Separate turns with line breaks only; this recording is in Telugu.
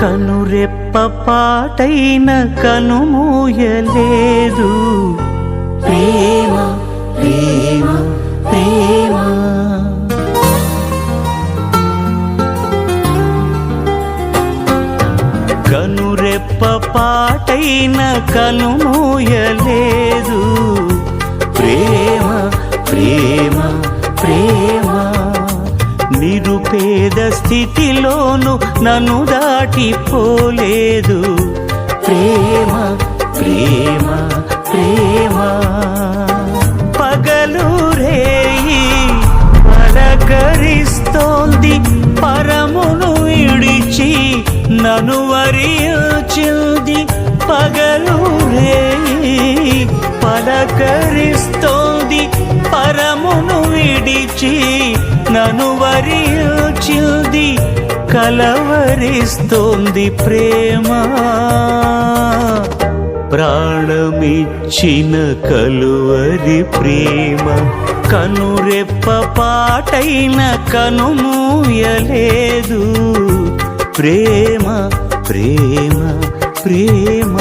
కనురెప్ప పాటైన కనుమూయలేదు ప్రేమ ప్రేమ ప్రేమ. కనురెప్ప పాటైన కనుమూయలేదు ప్రేమ ప్రేమ ప్రేమ. పేద స్థితిలోను నన్ను దాటిపోలేదు. ప్రేమ ప్రేమ ప్రేమ. పగలు రేయి పలకరిస్తోంది పరమును ఇడిచి నను వరిచింది పగలు రేయి పలకరిస్తోంది పరమును విడిచి నను వరియు కలవరిస్తోంది ప్రేమ. ప్రాణమిచ్చిన కలువరి ప్రేమ. కనురెప్ప పాటైన కనుమూయలేదు ప్రేమ ప్రేమ ప్రేమ.